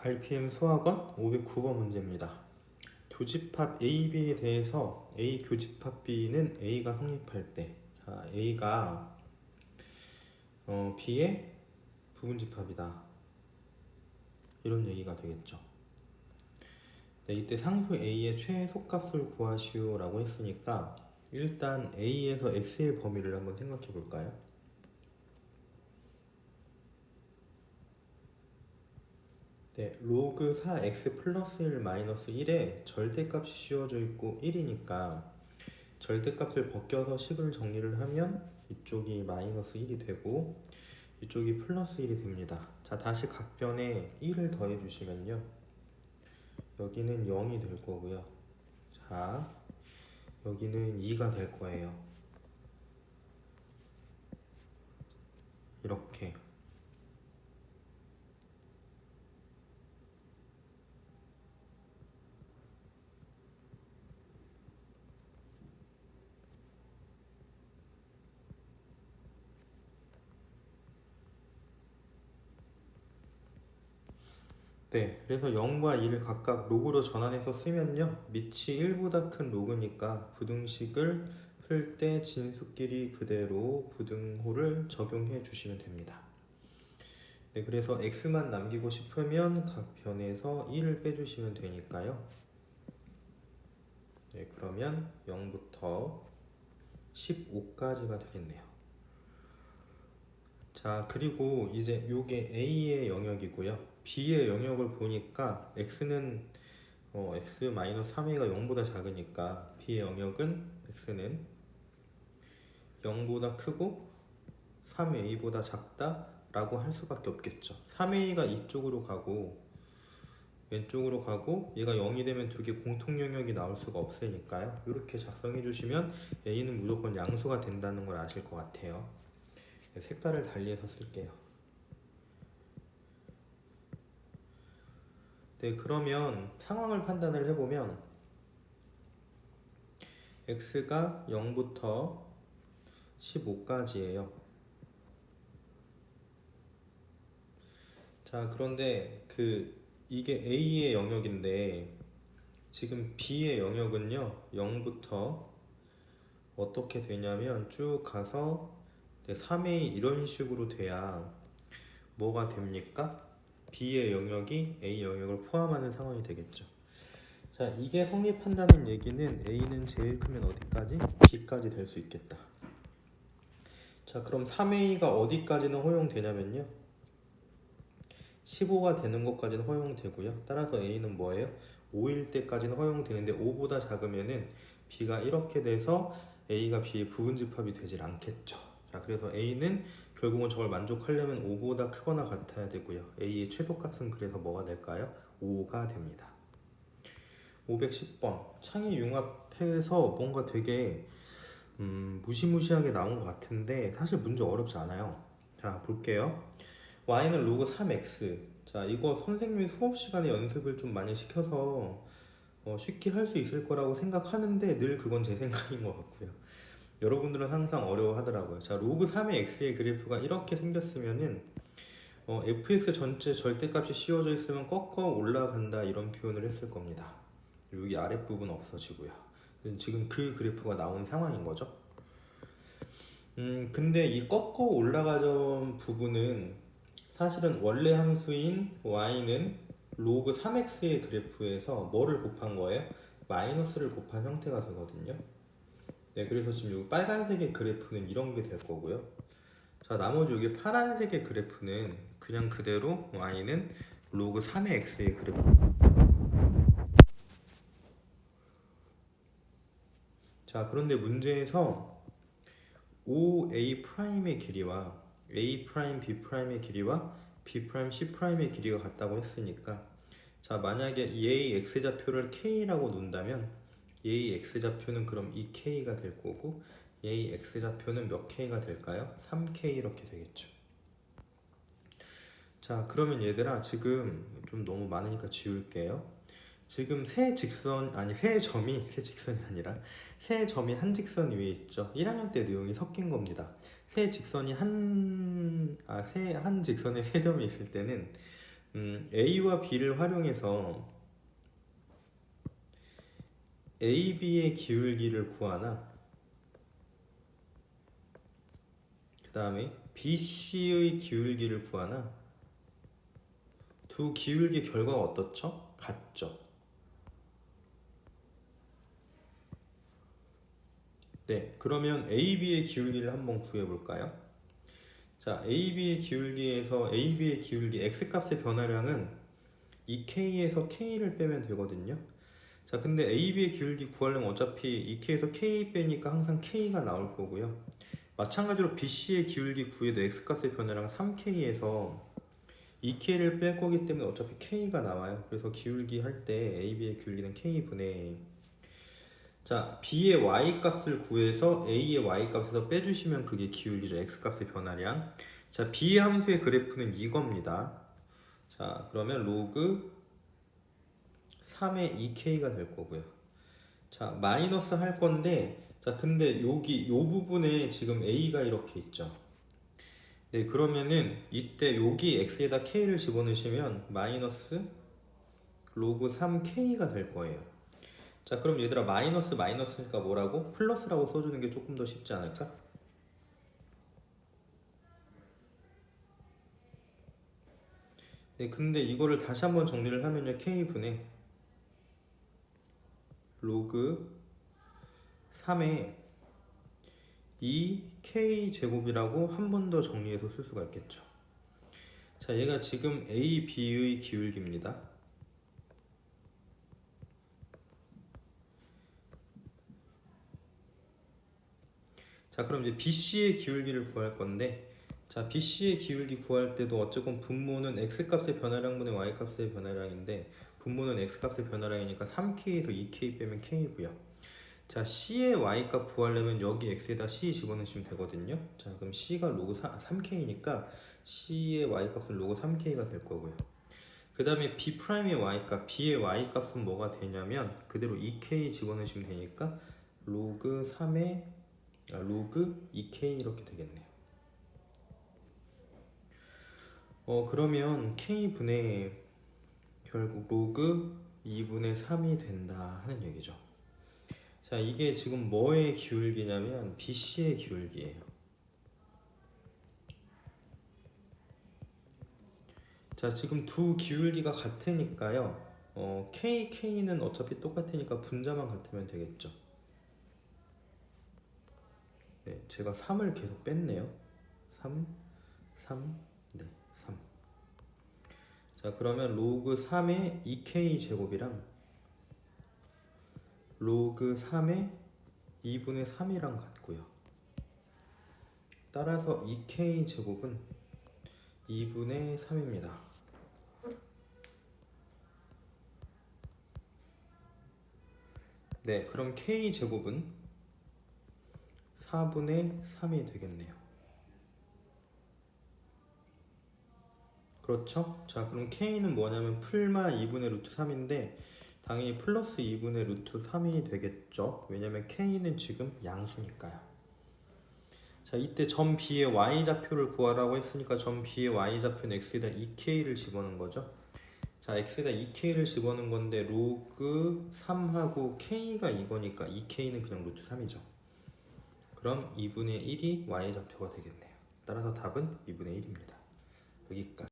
RPM 수학원 509번 문제입니다. 교집합 AB에 대해서 A 교집합 B는 A가 성립할 때, 자 A가 어, B의 부분집합이다. 이런 얘기가 되겠죠. 네, 이때 상수 A의 최소값을 구하시오라고 했으니까 일단 A에서 X의 범위를 한번 생각해 볼까요? 네, 로그 4x 플러스 1 마이너스 1에 절대값이 씌워져 있고 1이니까 절대값을 벗겨서 식을 정리를 하면 이쪽이 마이너스 1이 되고 이쪽이 플러스 1이 됩니다. 자, 다시 각변에 1을 더해 주시면요. 여기는 0이 될 거고요. 자, 여기는 2가 될 거예요. 이렇게 네, 그래서 0과 2를 각각 로그로 전환해서 쓰면요. 밑이 1보다 큰 로그니까 부등식을 풀 때 진수끼리 그대로 부등호를 적용해 주시면 됩니다. 네, 그래서 x만 남기고 싶으면 각 변에서 1을 빼주시면 되니까요. 네, 그러면 0부터 15까지가 되겠네요. 자, 그리고 이제 요게 A의 영역이고요. B의 영역을 보니까 X는 어, X-3A가 0보다 작으니까 B의 영역은 X는 0보다 크고 3A보다 작다 라고 할 수밖에 없겠죠. 3A가 이쪽으로 가고 왼쪽으로 가고 얘가 0이 되면 두 개 공통 영역이 나올 수가 없으니까요. 이렇게 작성해 주시면 A는 무조건 양수가 된다는 걸 아실 것 같아요. 네, 색깔을 달리해서 쓸게요. 네, 그러면 상황을 판단을 해보면 x가 0부터 15까지예요. 자, 그런데 그 이게 a의 영역인데 지금 b의 영역은요 0부터 어떻게 되냐면 쭉 가서 3a 이런 식으로 돼야 뭐가 됩니까? B의 영역이 A 영역을 포함하는 상황이 되겠죠. 자, 이게 성립한다는 얘기는 A는 제일 크면 어디까지? B까지 될 수 있겠다. 자, 그럼 3A가 어디까지는 허용되냐면요. 15가 되는 것까지는 허용되고요. 따라서 A는 뭐예요? 5일 때까지는 허용되는데 5보다 작으면은 B가 이렇게 돼서 A가 B의 부분집합이 되질 않겠죠. 자, 그래서 A는 결국은 저걸 만족하려면 5보다 크거나 같아야 되고요. A의 최소값은 그래서 뭐가 될까요? 5가 됩니다. 510번 창의 융합해서 뭔가 되게 음, 무시무시하게 나온 것 같은데 사실 문제 어렵지 않아요. 자 볼게요. y는 로그 3x. 자 이거 선생님이 수업 시간에 연습을 좀 많이 시켜서 어, 쉽게 할 수 있을 거라고 생각하는데 늘 그건 제 생각인 것 같고요. 여러분들은 항상 어려워하더라고요. 자, 로그 3의 x의 그래프가 이렇게 생겼으면은 어, fx 전체 절대값이 씌워져 있으면 꺾어 올라간다 이런 표현을 했을 겁니다. 여기 아랫부분 없어지고요. 지금 그 그래프가 나온 상황인 거죠. 음, 근데 이 꺾어 올라가던 부분은 사실은 원래 함수인 y는 로그 3x의 그래프에서 뭐를 곱한 거예요? 마이너스를 곱한 형태가 되거든요. 네, 그래서 지금 여기 빨간색의 그래프는 이런 게 될 거고요. 자, 나머지 여기 파란색의 그래프는 그냥 그대로 y는 로그 3의 x의 그래프. 자, 그런데 문제에서 OA 프라임의 길이와 A 프라임 B 프라임의 길이와 B 프라임 C 프라임의 길이가 같다고 했으니까 자, 만약에 이 A x 좌표를 K라고 놓는다면 a x 좌표는 그럼 2k가 될 거고 a x 좌표는 몇 k가 될까요? 3k 이렇게 되겠죠. 자, 그러면 얘들아 지금 좀 너무 많으니까 지울게요. 지금 세 직선 아니 세 점이 세 직선이 아니라 세 점이 한 직선 위에 있죠. 1학년 때 내용이 섞인 겁니다. 세 직선이 한아세 한 직선에 세 점이 있을 때는 음, A와 B를 활용해서 AB의 기울기를 구하나 그 다음에 BC의 기울기를 구하나 두 기울기 결과가 어떻죠? 같죠? 네, 그러면 AB의 기울기를 한번 구해볼까요? 자, AB의 기울기에서 AB의 기울기 X값의 변화량은 이 K에서 K를 빼면 되거든요. 자, 근데 AB의 기울기 구하려면 어차피 이 K에서 K 빼니까 항상 K가 나올 거고요. 마찬가지로 BC의 기울기 구해도 X값의 변화량 3K에서 2K를 뺄 거기 때문에 어차피 K가 나와요. 그래서 기울기 할 때 AB의 기울기는 K분의 자, B의 y 값을 구해서 A의 y 값에서 빼주시면 그게 기울기죠. x 값의 변화량. 자, B 함수의 그래프는 이겁니다. 자, 그러면 로그 3의 2k가 될 거고요. 자, 마이너스 할 건데, 자, 근데 여기 요 부분에 지금 A가 이렇게 있죠. 네, 그러면은 이때 여기 x에다 k를 집어넣으시면 마이너스 로그 3k가 될 거예요. 자 그럼 얘들아 마이너스 마이너스니까 뭐라고? 플러스라고 써주는 게 조금 더 쉽지 않을까? 네 근데 이거를 다시 한번 정리를 하면요 k분의 로그 3의 2k 제곱이라고 한 번 더 정리해서 쓸 수가 있겠죠. 자 얘가 지금 a, b의 기울기입니다. 자 그럼 이제 BC의 기울기를 구할 건데 자 BC의 기울기 구할 때도 어쨌건 분모는 X값의 변화량분의 Y값의 변화량인데 분모는 X값의 변화량이니까 3K에서 2K 빼면 K고요. 자 C의 Y값 구하려면 여기 X에다 C 집어넣으시면 되거든요. 자 그럼 C가 로그 3K니까 C의 Y값은 로그 3K가 될 거고요. 그 다음에 B'의 Y값 B의 Y값은 뭐가 되냐면 그대로 2K 집어넣으시면 되니까 로그 3의 아, 로그 2k 이렇게 되겠네요. 어 그러면 k 분의 결국 로그 2분의 3이 된다 하는 얘기죠. 자 이게 지금 뭐의 기울기냐면 BC의 기울기예요. 자 지금 두 기울기가 같으니까요. 어, K, K는 어차피 똑같으니까 분자만 같으면 되겠죠. 네, 제가 3을 계속 뺐네요. 3, 3, 네, 3. 자, 그러면 로그 3의 2k 제곱이랑 로그 3의 2분의 3이랑 같고요. 따라서 2k 제곱은 2분의 3입니다. 네, 그럼 k 제곱은 4분의 3이 되겠네요. 그렇죠? 자, 그럼 k는 뭐냐면 풀마 2분의 루트 3인데 당연히 플러스 2분의 루트 3이 되겠죠. 왜냐면 k는 지금 양수니까요. 자, 이때 점 B의 y좌표를 구하라고 했으니까 점 B의 y좌표는 x에다 2k를 집어넣은 거죠. 자, x에다 2k를 집어넣은 건데 로그 3하고 k가 이거니까 2k는 그냥 루트 3이죠. 그럼 2분의 1이 y좌표가 되겠네요. 따라서 답은 2분의 1입니다. 여기까지.